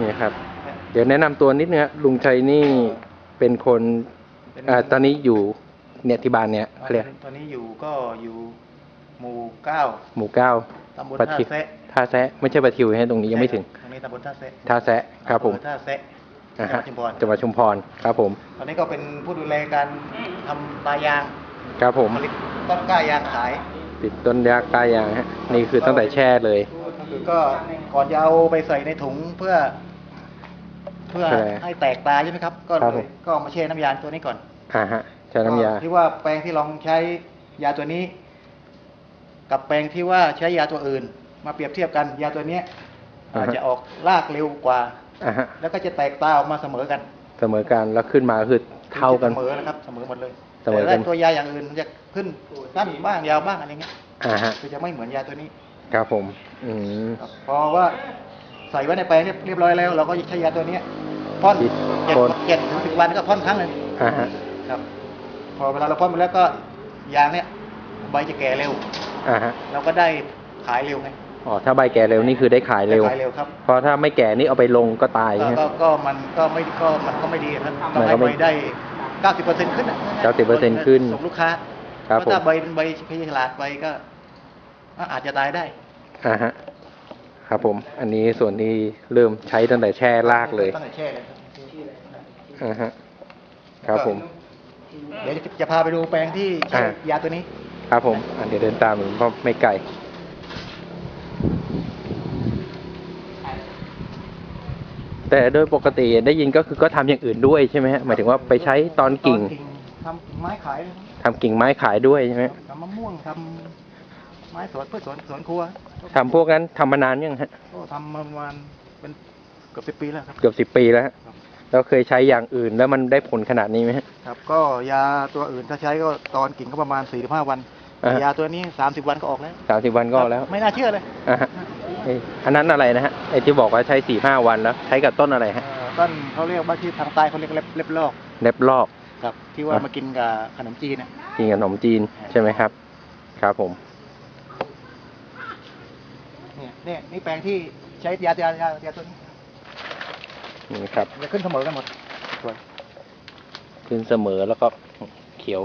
นี่ครับ เดี๋ยวแนะนำตัวนิดนึงฮะลุงชัยนี่เป็นคนเป็นอ่าตอนนี้อยู่เนี่ยที่บ้านเนี่ยเขาเรียกตอนนี้อยู่ก็อยู่หมู่เก้าหมู่เก้าตำบลปะท่าทิวแซะท่าแซะไม่ใช่ปะทิวฮะตรงนี้ยังไม่ถึงตรงนี้ตำบลท่าแซะท่าแซะครับผมอำเภอท่าแซะอ่าจังหฮะวัดชุมพรจังหวัดชุมพรครับผม ตอนนี้ก็เป็นผู้ดูแลการทำปลายางครับผมผลิตต้นกล้ายางขาย ติดต้นยางกายางฮะนี่คือตั้งแต่แช่เลย ก็คือก็ก่อนจะเอาไปใส่ในถุงเพื่อ เพื่อใช่ให้แตกตาใช่ไหมครับ ก็ครับเลผยมก็เอามาแช่น้ำยาตัวนี้ก่อนอ่าฮะใช้น้ำยาก็ที่ว่าแปลงที่ลองใช้ยาตัวนี้ กับแปลงที่ว่าใช้ยาตัวอื่น มาเปรียบเทียบกันยาตัวเนี้ยอ่าฮะจะออกรากเร็วกว่าอ่าฮะแล้วก็จะแตกตาออกมาเสมอกัน เสมอกันแล้วขึ้นมาคือเท่ากันเสมอนะครับเสมอหมดเลยเสมอกันแต่ถ้าตัวยาอย่างอื่นมันจะขึ้นสั้นบ้างยาวบ้างอะไรเงี้ยอ่าฮะคือจะไม่เหมือนยาตัวนี้ ครับผม อืม ครับพอว่าใส่ไว้ในแปลงเรียบเรียบร้อยแล้ว เราก็ใช้ยาตัวเนี้ยพ่นฉีดเจ็ดพ่น เจ็ดถึงสิบวันก็พ่นครั้งหนึ่งอ่าฮะครับ พอเวลาเราพ่นไปแล้วก็ยางเนี้ยใบจะแก่เร็ว อ่าฮะเราก็ได้ขายเร็วไงอ๋อถ้าใบแก่เร็วนี่คือได้ขายเร็ว ได้ขายเร็วครับ เพราะถ้าไม่แก่นี่เอาไปลงก็ตายก็ใช่ไหม ก็ก็มันก็ไม่ก็มันก็ไม่ดีครับมัต้อนงก็ให้ไม่ใบได้เก้าสิบเปอร์เซ็นต์ขึ้นอะ90%ขึ้นส่งลูกค้าครับเพราะถ้าผม ใบเป็นใบพยฉลาดไปก็ก็ อาจจะตายได้ อ่าฮะครับผม อันนี้ส่วนที่เริ่มใช้ตั้งแต่แช่รากเลยตั้งแต่แช่เลยครับอ่าฮะครับผม เดี๋ยวจะจะพาไปดูแปลงที่ใช้อ่ายาตัวนี้ ครับผม อันเดี๋ยวเดินตามผมเพราะไม่ไกลแต่โดยปกติได้ยินก็คือก็ทำอย่างอื่นด้วยใช่ไหมฮะหมายถึงว่าไปใช้ตอนกิ่งทำกิ่งไม้ขายทำกิ่งไม้ขายด้วยใช่ไหมทำมะม่วงทำ ไม้สวนพืชสวนสวนครัวทำพวกนั้นทำมานานยังฮะก็ทำมาประมาณเป็นเกือบสิบปีแล้วครับ เกือบสิบปีแล้วฮะครับแล้วเคยใช้อย่างอื่นแล้วมันได้ผลขนาดนี้ไหมฮะ ครับ ก็ยาตัวอื่นถ้าใช้ก็ตอนกิ่งก็ประมาณสี่ถึงห้าวันอ่าแต่ยาตัวนี้สามสิบวันก็ออกแล้วสามสิบวันก็เอาแล้วไม่น่าเชื่อเลยอ่าฮะเอ้ยอันนั้นอะไรนะฮะไอ้ที่บอกว่าใช้สี่ห้าวันแล้วใช้กับต้นอะไรฮะเอ่อต้นเขาเรียกว่าที่ทางใต้เขาเรียกเล็บเล็บลอกเล็บลอก ครับ ที่ว่าอะ มากินกับขนมจีนน่ะกินกับขนมจีนใช่ไหมครับ ครับผม เนี่ยเนี่ยนี่แปลงที่ใช้ยายายายาตัวนี้นี่ครับจะขึ้นเสมอกันหมดสวยขึ้นเสมอแล้วก็เขียว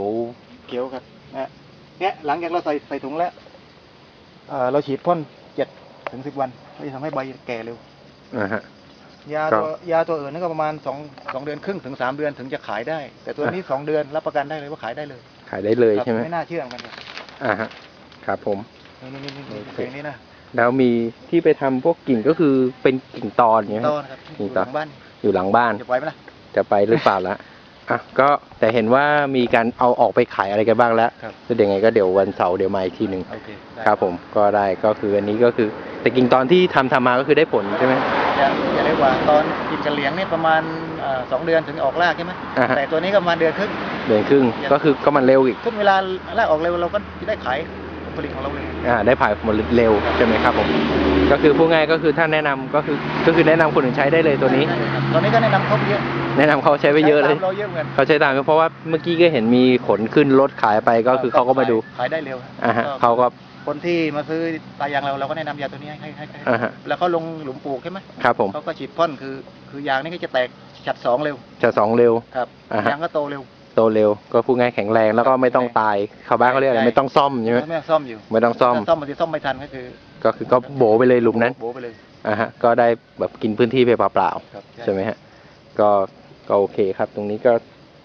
เขียวครับนะเนี่ยหลังจากเราใส่ใส่ถุงแล้วเอ่อเราฉีดพ่นเจ็ดถึงสิบวันก็จะทำให้ใบแก่เร็วอ่าฮะ ยาครัตับวยาตัวอื่นนี่ก็ประมาณสองสองเดือนครึ่งถึงสามเดือนถึงจะขายได้ แต่ตัวนี้สองเดือนรับประกันได้เลยว่าขายได้เลยขายได้เลยครับใช่ไหมไม่น่าเชื่อเหมือนกันครับอ่าฮะครับผม นี่นี่นี่นี่โอเคเพลงนี้นะ แล้วมีที่ไปทำพวกกิ่งก็คือเป็นกิ่งตอนอย่างเงี้ยต้นนะครับกิ่องยู่ตหอนลังบ้านอยู่หลังบ้าน จะปล่อยไหมล่ะจะไปหรือเปล่าละอะก็แต่เห็นว่ามีการเอาออกไปขายอะไรกันบ้างแล้วครับแล้วเดี๋ยวไงก็เดี๋ยววันเสาร์เดี๋ยวมาอีกทีหนึ่งโอเคได้ครับผมก็ได้ก็คืออันนี้ก็คือ แต่กิ่งตอนที่ทำทำมาก็คือได้ผลใช่ไหมอย่าอย่าเรียกว่าตอนกินกระเหลียงเนี่ยประมาณเอ่อสองเดือนถึงออกรากใช่ไหมอ่าฮะแต่ตัวนี้ก็ประมาณเดือนครึ่งเดือนครึ่งก็คือก็มันเร็วอีก ขึ้นเวลารากออกเร็วเราก็จะได้ขาย ผลผลิตของเราเลยอ่าได้ผ่านผลเร็วใช่ไหมครับผมก็คือพูดง่ายก็คือถ้าแนะนำก็คือก็คือแนะนำคนอื่นใช้ได้เลยตัวนี้ได้เลยครับตอนนี้ก็แนะนำเขาไปเยอะแนะนำเขาใช้ไปเยอะเลย ใช้ตามเราเยอะเหมือนกันเขาใช้ตามเพราะว่าเมื่อกี้ก็เห็นมีขนขึ้นรถขายไปก็คือเขาก็มาดูขายได้เร็วอ่าฮะเขาก็คนที่มาซื้อตายางเราเราก็แนะนำยาตัวนี้ให้ให้ให้ให้อ่าฮะแล้วเขาลงหลุมปลูกใช่ไหมครับผมเขาก็ฉีดพ่นคือ คือยางนี่ก็จะแตกฉัดสองเร็วจะสองเร็ว ครับอ่าฮะ ยางก็โตเร็ว โตเร็ว ก็พูดง่ายแข็งแรงแล้วก็ไม่ต้องตายชาวบ้านเขาเรียกอะไรใช่ไม่ต้องซ่อมใช่ไหมไม่ต้องซ่อมอยู่ไม่ต้องซ่อมถ้าซ่อมบางทีซ่อมไม่ทันก็คือ ก็คือก็โบไปเลยหลุมนั้นโบไปเลยอ่าฮะก็ได้แบบกินพื้นที่ไปเปล่าครับๆใช่ไหมฮะก็ก็โอเคครับ ตรงนี้ก็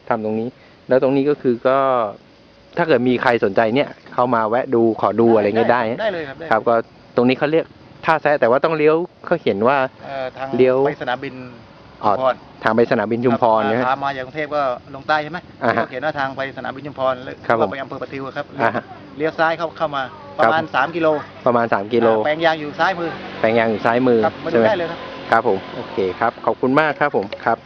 ทำตรงนี้ แล้วตรงนี้ก็คือก็ถ้าเกิดมีใครสนใจเนี่ย เข้ามาแวะดูขอดูอะไรเงี้ยได้ฮะได้เลยครับได้ครับ ก็ตรงนี้เขาเรียกท่าแซะแต่ว่าต้องเลี้ยวเขาเขียนว่าเอ่อทางเลี้ยวไปสนามบิน อ๋อ ชุมพรทางไปสนามบินชุมพรคนะบฮะถามมาจากกรุงเทพก็ลงใต้ใช่ไหมอ่าฮะเขาเขียนว่าทางไปสนามบินชุมพรแล้วครับผมไปอำเภอปะทิวครับอ่าฮะ เลี้ยวซ้ายเข้าเข้ามาประมาณครับ3กิโลประมาณ 3 กิโล แปลงยางอยู่ซ้ายมือแปลงยางอยู่ซ้ายมือครับมาดูใช่ไหมได้เลยครับ ครับผม โอเคครับ ขอบคุณมากครับผม ครับ